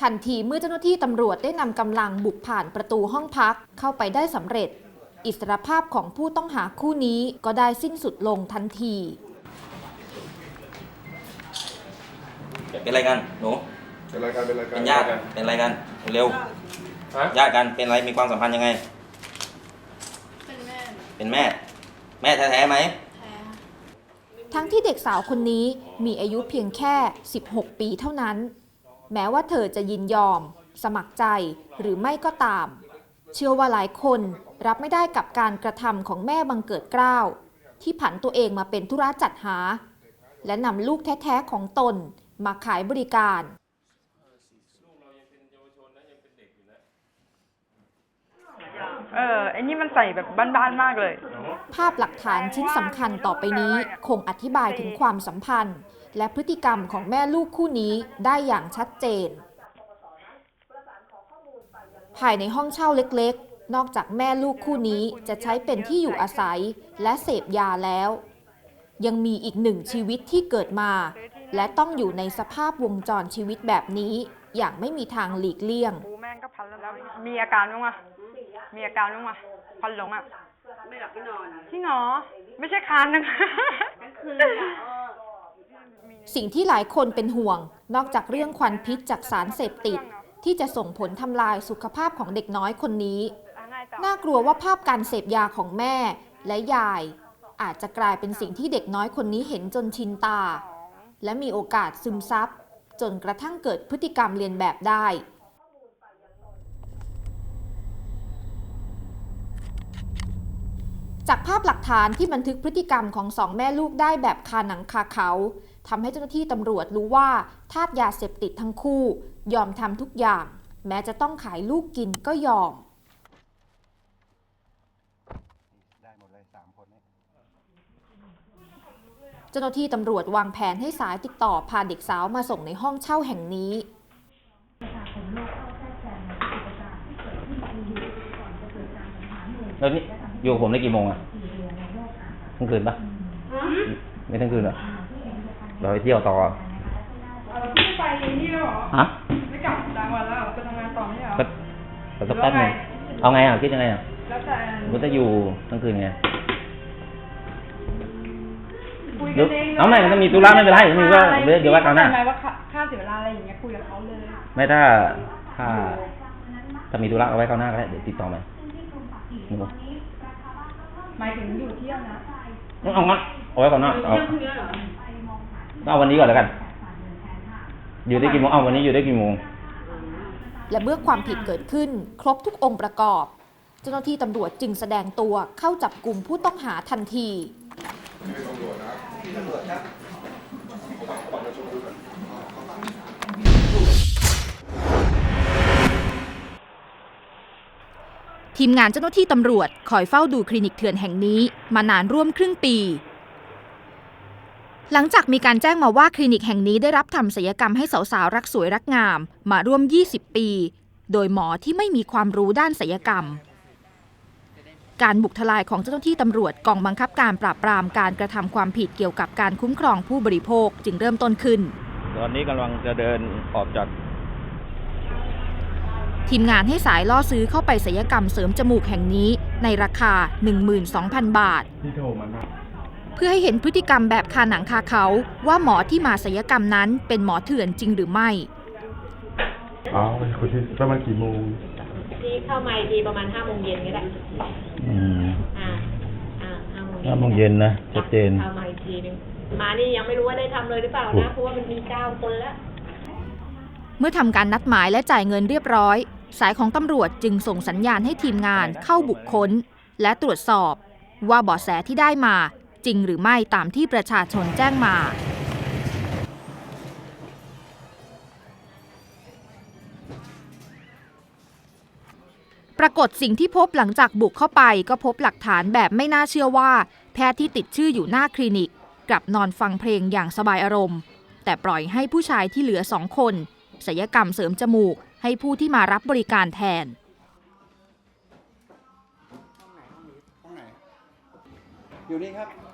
ทันทีเมื่อเจ้าหน้าที่ตำรวจได้นำกำลังบุกผ่านประตูห้องพักเข้าไปได้สำเร็จ อิสรภาพของผู้ต้องหาคู่นี้ก็ได้สิ้นสุดลงทันที เป็นอะไรกันหนูเป็นรายการเป็นรายการเป็นญาติเป็นอะไรกันเร็วฮะญาติกันเป็นอะไรมีความสัมพันธ์ยังไง เป็นแม่เป็นแม่ แม่แท้ๆไหมแท้ทั้งที่เด็กสาวคนนี้มีอายุเพียงแค่ 16 ปีเท่านั้น แม้ว่าเธอจะยินยอม สมัครใจหรือไม่ก็ตาม เชื่อว่าหลายคนรับไม่ได้กับการกระทำของแม่บังเกิดเกล้าวที่ผันตัวเองมาเป็นธุระจัดหา และนำลูกแท้ๆของตนมาขายบริการเออไอ้นี่มันใส่แบบบ้านๆมากเลย ภาพหลักฐานชิ้นสำคัญต่อไปนี้คงอธิบายถึงความสัมพันธ์ และพฤติกรรมของแม่ลูกคู่นี้ได้อย่างชัดเจน ภายในห้องเช่าเล็กๆ นอกจากแม่ลูกคู่นี้จะใช้เป็นที่อยู่อาศัยและเสพยาแล้ว ยังมีอีกหนึ่งชีวิตที่เกิดมา และต้องอยู่ในสภาพวงจรชีวิตแบบนี้อย่างไม่มีทางหลีกเลี่ยงปูแม่งก็พันแล้วมีอาการบ้างวะมีอาการบ้างวะพันหลงอะ ไม่หลับไม่นอน ที่หนอ ไม่ใช่คานนะทั้งคืนอะเออ สิ่งที่หลายคนเป็นห่วง นอกจากเรื่องควันพิษจากสารเสพติด ที่จะส่งผลทำลายสุขภาพของเด็กน้อยคนนี้ น่ากลัวว่าภาพการเสพยาของแม่และยาย อาจจะกลายเป็นสิ่งที่เด็กน้อยคนนี้เห็นจนชินตา และมีโอกาสซึมซับ จนกระทั่งเกิดพฤติกรรมเรียนแบบได้จากภาพหลักฐานที่บันทึกพฤติกรรมของสองแม่ลูกได้แบบคาหนังคาเขา ทำให้เจ้าหน้าที่ตำรวจรู้ว่าทาสยาเสพติดทั้งคู่ ยอมทำทุกอย่าง แม้จะต้องขายลูกกินก็ยอมได้หมดเลยสามคนนี้เจ้าหน้าที่ตำรวจวางแผนให้สายติดต่อพาเด็กสาวมาส่งในห้องเช่าแห่งนี้แล้วนี่อยู่กับผมได้กี่โมงอะทั้งคืนปะไม่ทั้งคืนเหรอ เราไปเที่ยวต่อเราเพิ่งไปนี่แล้วเหรอฮะไม่กลับต่างวันแล้วไปทำงานต่อไม่ใช่เหรอก็ก็สักแป๊บหนึงเอาไงอะคิดยังไงอะแล้วแต่กูจะอยู่ทั้งคืนไง คุยหรืกัอนเองเอาไม่มันต้องมีธุระไม่เป็นไรมีก็เดี๋ยวว่ากันหน้า ไม่ว่าค่าค่าเสียเวลาอะไรอย่างเงี้ยคุยกับเขาเลยไม่ถ้าถ้าถ้ามีธุระเอาไว้ข้างหน้าก็ได้เดี๋ยวติดต่อมาหนูหมายถึงอยู่เที่ยวนะ เอางั้นเอาไว้ก่อนหน้าเอาเรื่องพวกนี้เหรอ เอาวันนี้ก่อนแล้วกัน อยู่ได้กี่โมงเอาวันนี้อยู่ได้กี่โมง และเมื่อความผิดเกิดขึ้น ครบทุกองค์ประกอบ เจ้าหน้าที่ตำรวจจึงแสดงตัวเข้าจับกลุ่มผู้ต้องหาทันทีทีมงานเจ้าหน้าที่ตำรวจคอยเฝ้าดูคลินิกเถื่อนแห่งนี้มานานร่วมครึ่งปี หลังจากมีการแจ้งมาว่าคลินิกแห่งนี้ได้รับทำศัลยกรรมให้สาวๆรักสวยรักงาม มาร่วม 20 ปี โดยหมอที่ไม่มีความรู้ด้านศัลยกรรม การบุกทลายของเจ้าหน้าที่ตำรวจกองบังคับการปราบปรามการกระทำความผิดเกี่ยวกับการคุ้มครองผู้บริโภคจึงเริ่มต้นขึ้น ตอนนี้กำลังจะเดินออกจากทีมงานให้สายล่อซื้อเข้าไปศัลยกรรมเสริมจมูกแห่งนี้ในราคา 12,000 บาทที่โทรมา เพื่อให้เห็นพฤติกรรมแบบคาหนังคาเขา ว่าหมอที่มาศัลยกรรมนั้นเป็นหมอเถื่อนจริงหรือไม่อ๋อเป็นคนที่ประมาณกี่โมงที่เข้ามาอีกทีประมาณห้าโมงเย็นก็ได้อืมอ่าอ่าห้าโมงห้าโมงเย็นนะชัดเจนเข้ามาอีกทีนึงมานี่ยังไม่รู้ว่าได้ทำเลยหรือเปล่านะเพราะว่ามันมีเก้าคนแล้วเมื่อทำการนัดหมายและจ่ายเงินเรียบร้อย สายของตำรวจจึงส่งสัญญาณให้ทีมงานเข้าบุคคล และตรวจสอบ ว่าเบาะแสที่ได้มา จริงหรือไม่ตามที่ประชาชนแจ้งมาปรากฏสิ่งที่พบหลังจากบุกเข้าไปก็พบหลักฐานแบบไม่น่าเชื่อว่า แพทย์ที่ติดชื่ออยู่หน้าคลินิก กลับนอนฟังเพลงอย่างสบายอารมณ์ แต่ปล่อยให้ผู้ชายที่เหลือสองคนศัลยกรรมเสริมจมูก ให้ผู้ที่มารับบริการแทนห้องไหนอยู่นี่ครับ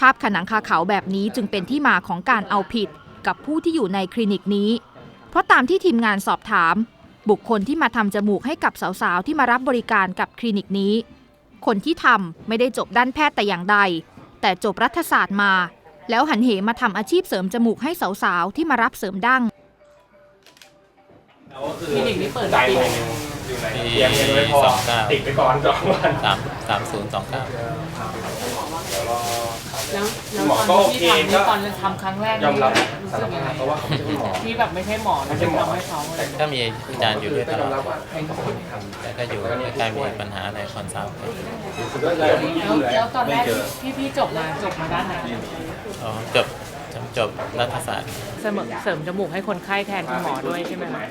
ภาพขนังคาเขาแบบนี้จึงเป็นที่มาของการเอาผิดกับผู้ที่อยู่ในคลินิกนี้ เพราะตามที่ทีมงานสอบถาม บุคคลที่มาทำจมูกให้กับสาวๆ ที่มารับบริการกับคลินิกนี้ คนที่ทำไม่ได้จบด้านแพทย์แต่อย่างใด แต่จบรัฐศาสตร์มา แล้วหันเหมาทำอาชีพเสริมจมูกให้สาวๆ ที่มารับเสริมดั้งคลินิกนี้เปิดปีไหนปีสองเก้าติดไปก่อนสองวันสามสามศูนย์สองเก้า แล้วแล้วหมอตก็อนโอที่เคทำนี่ก็ ตอนทำครั้งแรกยอมรับรู้สึกยังไงเพราะว่าเขาไม่ใช่หมอ ที่แบบไม่ใช่หมอแล้วไปทำให้เขาอะไรก็มีอาจารย์อยู่ด้วยตลอดแล้วก็อยู่ใกล้ๆมีปัญหาอะไรคอนซัลท์แล้วแล้วตอนแรกที่พี่จบมาจบมาด้านไหนอ๋อจบจบจบรัฐศาสตร์ เสริมเสริมจมูกให้คนไข้แทนคุณหมอด้วยใช่ไหมคะ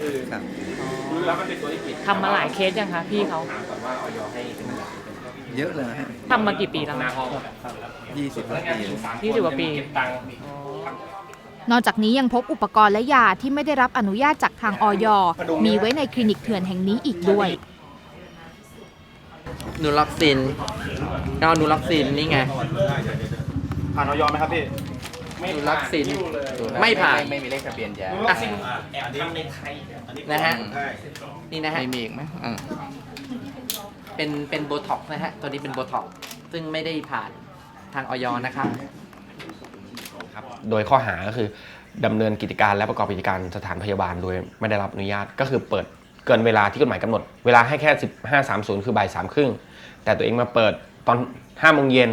ทำมาหลายเคสยังคะพี่เขาเยอะเลยฮะทำมากี่ปีแล้วคะ ยี่สิบกว่าปี ยี่สิบกว่าปี นอกจากนี้ยังพบอุปกรณ์และยาที่ไม่ได้รับอนุญาตจากทางออยมีไว้ในคลินิกเถื่อนแห่งนี้อีกด้วย นูล็อกซินเอานูล็อกซินนี่ไง ผ่านออยไหมครับพี่ นูล็อกซิน ไม่ผ่าน ไม่มีเลขทะเบียนยา อะนะฮะ นี่นะฮะไม่มีอีกไหมอ่า เป็นเป็นโบท็อกนะฮะ ตัวนี้เป็นโบท็อกซึ่งไม่ได้ผ่านทางออยนะครับ โดยข้อหาก็คือดำเนินกิจการและประกอบกิจการสถานพยาบาลโดยไม่ได้รับอนุญาตก็คือเปิดเกินเวลาที่กฎหมายกำหนด เวลาให้แค่ 15.30 คือบ่ายสามครึ่งแต่ตัวเองมาเปิดตอน5โมงเย็น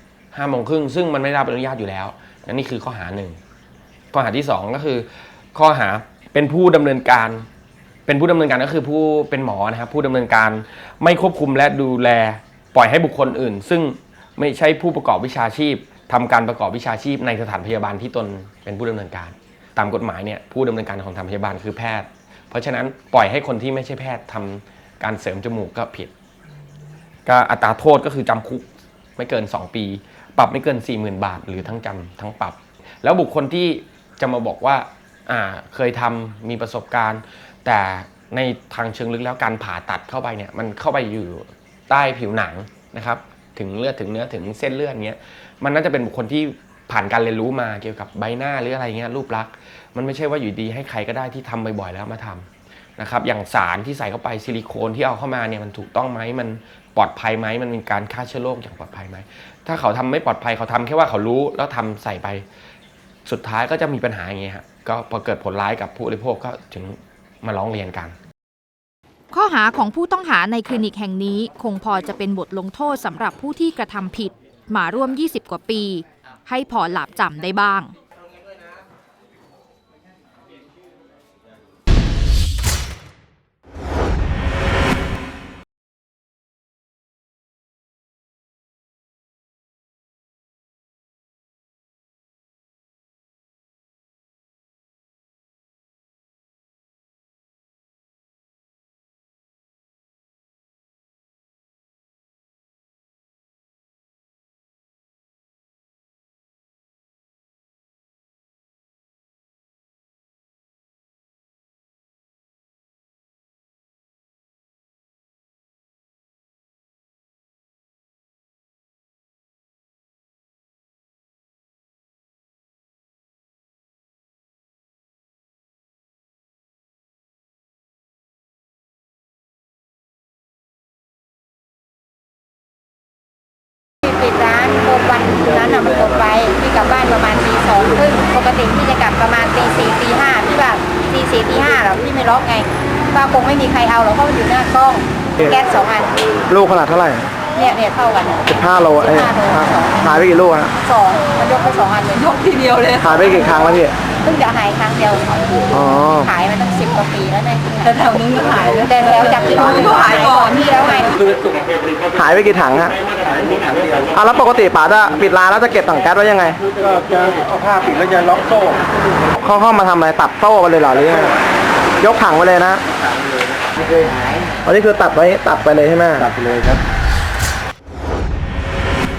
5โมงครึ่งซึ่งมันไม่ได้รับอนุญาตอยู่แล้วนั่นนี่คือข้อหาหนึ่งข้อหาที่2ก็คือ ข้อหาเป็นผู้ดำเนินการ เป็นผู้ดำเนินการก็คือผู้เป็นหมอนะครับผู้ดำเนินการไม่ควบคุมและดูแลปล่อยให้บุคคลอื่น ซึ่งไม่ใช่ผู้ประกอบวิชาชีพทำการประกอบวิชาชีพในสถานพยาบาลที่ตนเป็นผู้ดำเนินการ ตามกฎหมายเนี่ยผู้ดำเนินการของสถานพยาบาลคือแพทย์ เพราะฉะนั้นปล่อยให้คนที่ไม่ใช่แพทย์ทำการเสริมจมูกก็ผิด ก็อัตราโทษก็คือจำคุกไม่เกิน 2 ปี ปรับไม่เกิน 40,000 บาท หรือทั้งจำทั้งปรับ แล้วบุคคลที่จะมาบอกว่าอ่าเคยทำมีประสบการณ์ แต่ในทางเชิงลึกแล้วการผ่าตัดเข้าไปเนี่ยมันเข้าไปอยู่ใต้ผิวหนังนะครับ ถึงเลือดถึงเนื้อถึงเส้นเลือดเงี้ยมันน่าจะเป็นบุคคลที่ผ่านการเรียนรู้มาเกี่ยวกับใบหน้าหรืออะไรเงี้ยรูปลักษณ์มันไม่ใช่ว่าอยู่ดีให้ใครก็ได้ที่ทำบ่อยๆแล้วมาทำนะครับอย่างสารที่ใส่เข้าไปซิลิโคนที่เอาเข้ามาเนี่ยมันถูกต้องไหมมันปลอดภัยไหมมันมีการฆ่าเชื้อโรคอย่างปลอดภัยไหมถ้าเขาทำไม่ปลอดภัยเขาทำแค่ว่าเขารู้แล้วทำใส่ไป สุดท้ายก็จะมีปัญหาอย่างเงี้ยฮะก็พอเกิดผลร้ายกับผู้บริโภคก็ถึง มาร้องเรียนกัน ข้อหาของผู้ต้องหาในคลินิกแห่งนี้คงพอจะเป็นบทลงโทษสำหรับผู้ที่กระทำผิด มาร่วม 20 กว่าปี ให้พอหลับจำได้บ้าง นั้นอะมันหมดไปพี่กลับบ้านประมาณตีสองครึ่งปกติพี่จะกลับประมาณตีสี่ตีห้าพี่ว่าตีสี่ตีห้าหรอพี่ไม่ล็อกไงว่าคงไม่มีใครเอาหรอกเพราะมันอยู่หน้ากล้องแก๊สสองอันลูกขนาดเท่าไหร่เนี่ยเนี่ยเท่ากันสิบห้าโลเอ้ย15โลสองหายไปกี่ลูกฮะสองมันยกไปสองอันเลยยกทีเดียวเลยหายไปกี่ครั้งแล้วพี่เพิ่งจะหายครั้งเดียวอ๋อ ว่าปีแล้วเนี่ยแต่แถวนึงก็หายแต่แถวจากที่นู้นก็หายก่อนที่แล้วไงหายไปกี่ถังฮะอะแล้วปกติป๋าจะปิดร้านแล้วจะเก็บถังแก๊สไว้ยังไง ก็จะเอาผ้าปิดแล้วจะล็อกโซ่ เขาเข้ามาทำอะไรตัดโซ่กันเลยเหรอหรือยังไงยกถังไปเลยนะอันนี้คือตัดไว้ตัดไปเลยใช่ไหมตัดไปเลยครับ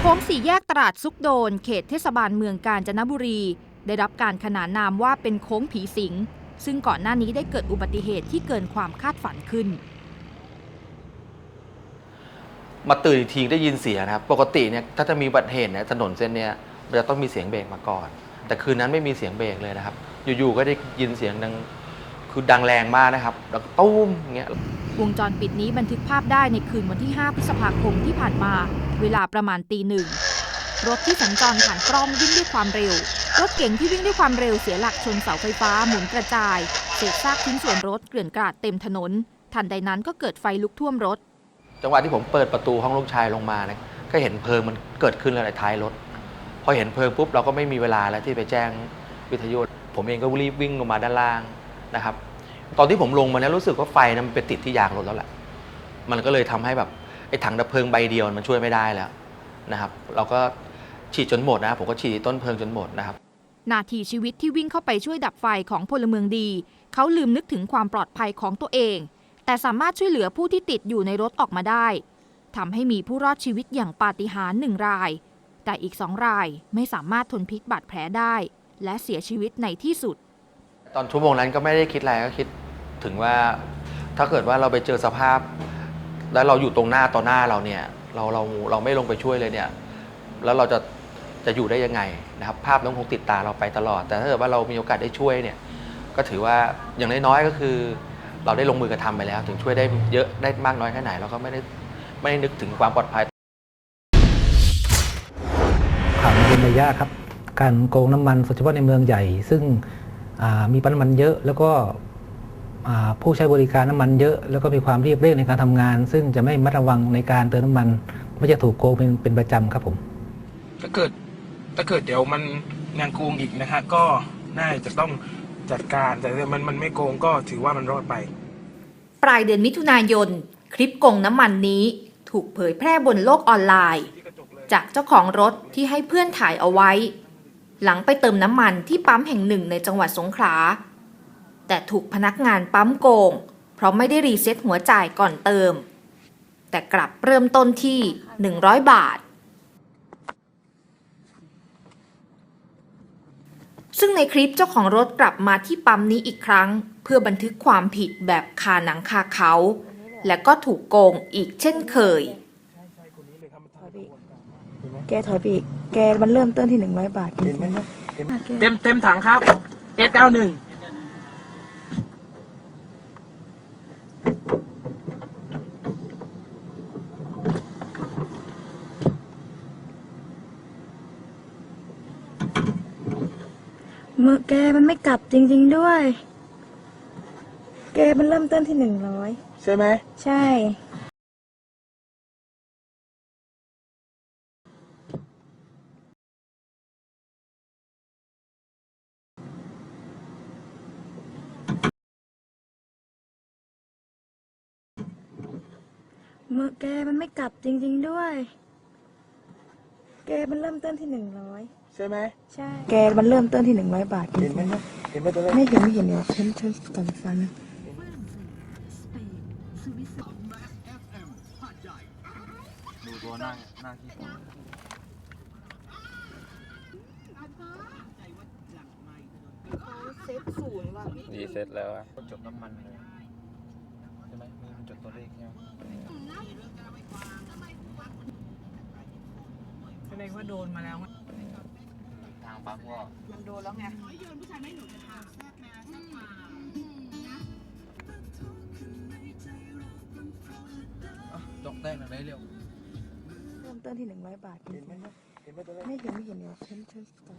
โค้งสี่แยกตลาดซุกโดน เขตเทศบาลเมืองกาญจนบุรี ได้รับการขนานนามว่าเป็นโค้งผีสิง ซึ่งก่อนหน้านี้ได้เกิดอุบัติเหตุที่เกินความคาดฝันขึ้น มาตื่นอีกทีได้ยินเสียงนะครับ ปกติเนี่ยถ้าจะมีอุบัติเหตุเนี่ยถนนเส้นเนี้ยมันจะต้องมีเสียงเบรกมาก่อน แต่คืนนั้นไม่มีเสียงเบรกเลยนะครับ อยู่ๆก็ได้ยินเสียงดังคือดังแรงมากนะครับแล้วก็ตุ้มอย่างเงี้ยวงจรปิดนี้บันทึกภาพได้ในคืนวันที่ 5 พฤษภาคมที่ผ่านมา เวลาประมาณตีหนึ่ง รถที่สัญจรผ่านกล้องวิ่งด้วยความเร็ว รถเก๋งที่วิ่งด้วยความเร็วเสียหลักชนเสาไฟฟ้าหมุนกระจาย เศษซากชิ้นส่วนรถเกลื่อนกราดเต็มถนน ทันใดนั้นก็เกิดไฟลุกท่วมรถ จังหวะที่ผมเปิดประตูห้องลูกชายลงมาเนี่ยก็เห็นเพลิงมันเกิดขึ้นแล้วในท้ายรถ พอเห็นเพลิงปุ๊บเราก็ไม่มีเวลาแล้วที่ไปแจ้งวิทยุ ผมเองก็รีบวิ่งลงมาด้านล่างนะครับ ตอนที่ผมลงมาเนี่ยรู้สึกว่าไฟนั้นมันไปติดที่ยางรถแล้วแหละ มันก็เลยทำให้แบบไอ้ถังดับเพลิงใบเดียวมันช่วยไม่ได้แล้วนะครับ เราก็ ฉีดจนหมดนะผมก็ฉีดต้นเพลิงจนหมดนะครับ นาทีชีวิตที่วิ่งเข้าไปช่วยดับไฟของพลเมืองดี เขาลืมนึกถึงความปลอดภัยของตัวเอง แต่สามารถช่วยเหลือผู้ที่ติดอยู่ในรถออกมาได้ทำให้มีผู้รอดชีวิตอย่างปาฏิหาริย์หนึ่งราย แต่อีกสองรายไม่สามารถทนพิษบาดแผลได้ และเสียชีวิตในที่สุด ตอนชั่วโมงนั้นก็ไม่ได้คิดอะไรก็คิดถึงว่าถ้าเกิดว่าเราไปเจอสภาพ แล้วเราอยู่ตรงหน้าต่อหน้าเราเนี่ย เราเราเราไม่ลงไปช่วยเลยเนี่ย แล้วเราจะ จะอยู่ได้ยังไงนะครับภาพนั้นคงติดตาเราไปตลอด แต่ถ้าเกิดว่าเรามีโอกาสได้ช่วยเนี่ยก็ถือว่าอย่างน้อยๆก็คือ เราได้ลงมือกระทำไปแล้ว ถึงช่วยได้เยอะได้มากน้อยแค่ไหนเราก็ไม่ได้ไม่ได้นึกถึงความปลอดภัยข่าวมันเป็นระยะครับ การโกงน้ำมันโดยเฉพาะในเมืองใหญ่ ซึ่งอ่ามีปริมาณน้ำมันเยอะแล้วก็อ่าผู้ใช้บริการน้ำมันเยอะ แล้วก็มีความรีบเร่งในการทำงาน ซึ่งจะไม่มัดระวังในการเติมน้ำมันไม่จะถูกโกงเป็นเป็นประจำครับผมถ้าเกิด ถ้าเกิดเดี๋ยวมันยังโกงอีกนะฮะก็น่าจะต้องจัดการแต่ถ้ามันมันไม่โกงก็ถือว่ามันรอดไป ปลายเดือนมิถุนายน คลิปโกงน้ำมันนี้ถูกเผยแพร่บนโลกออนไลน์ จากเจ้าของรถที่ให้เพื่อนถ่ายเอาไว้ หลังไปเติมน้ำมันที่ปั๊มแห่งหนึ่งในจังหวัดสงขลา แต่ถูกพนักงานปั๊มโกง เพราะไม่ได้รีเซ็ตหัวจ่ายก่อนเติม แต่กลับเริ่มต้นที่ 100 บาท ซึ่งในคลิปเจ้าของรถกลับมาที่ปั๊มนี้อีกครั้ง เพื่อบันทึกความผิดแบบคาหนังคาเขา และก็ถูกโกงอีกเช่นเคย แกถอยไปอีกแกมันเริ่มต้นที่หนึ่งร้อยบาทจริงๆนะ เต็มเต็มถังครับ S91 มื่อแกมันไม่กลับจริง ๆด้วย แกมันเริ่มต้นที่หนึ่งร้อยใช่ไหม ใช่เมื่อแกมันไม่กลับจริง ๆด้วย แกมันเริ่มต้นที่หนึ่งร้อย ใช่ไหมใช่แกมันเริ่มต้นที่หนึ่งร้อยบาทจริเห็นงไหมๆเห็นไหมตัวเลขไม่เห็นไม่เห็นเดี๋ยวฉันฉันก่อนฟังดูตัวหน้าหน้าที่เซฟศูนย์ว่ะรีเซ็ตแล้วอะจดน้ำมันเลยใช่ไหมมีมันจดตัวเลขใช่ไหมแสดงว่าโดนมาแล้วทางปั๊มก็มันโดนแล้วไงจกได้หน่อยได้เร็วเริ่มต้นที่หนึ่งร้อยบาทจริงๆเห็นไหมตัวเลขไม่เห็นไม่เห็นเดี๋ยวฉันฉันก่อน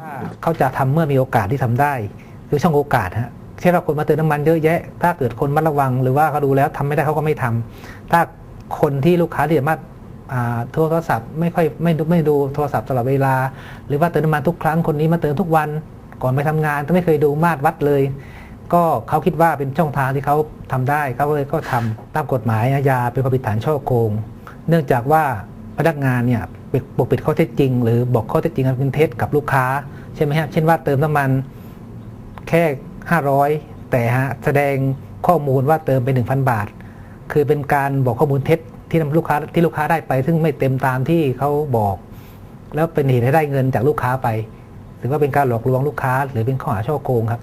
ว่าเขาจะทำเมื่อมีโอกาสที่ทำได้คือช่องโอกาสฮะเช่นเราคนมาเติมน้ำมันเยอะแยะ ถ้าเกิดคนมัดระวัง หรือว่าเขาดูแล้วทำไม่ได้เขาก็ไม่ทำถ้าคนที่ลูกค้าที่สามารถอ่า โทรศัพท์ไม่ค่อยไม่ดูไม่ดูโทรศัพท์ตลอดเวลา หรือว่าเติมน้ำมันทุกครั้งคนนี้มาเติมทุกวันก่อนไปทำงานแต่ไม่เคยดูมาตรวัดเลย ก็เขาคิดว่าเป็นช่องทางที่เขาทำได้เขาเลยก็ทำตามกฎหมายอาญาเป็นความผิดฐานช่อโกง เนื่องจากว่าพนักงานเนี่ยปกปิดข้อเท็จจริง หรือบอกข้อเท็จจริงอันเป็นเท็จกับลูกค้าใช่ไหมฮะเช่นว่าเติมน้ำมันแค่ 500 แต่ฮะแสดงข้อมูลว่าเติมไป1,000 บาท คือเป็นการบอกข้อมูลเท็จ ที่ลูกค้าที่ลูกค้าได้ไป ซึ่งไม่เต็มตามที่เขาบอก แล้วเป็นเหตุให้ได้เงินจากลูกค้าไป ถือว่าเป็นการหลอกลวงลูกค้า หรือเป็นข้อหาช่อโกงครับ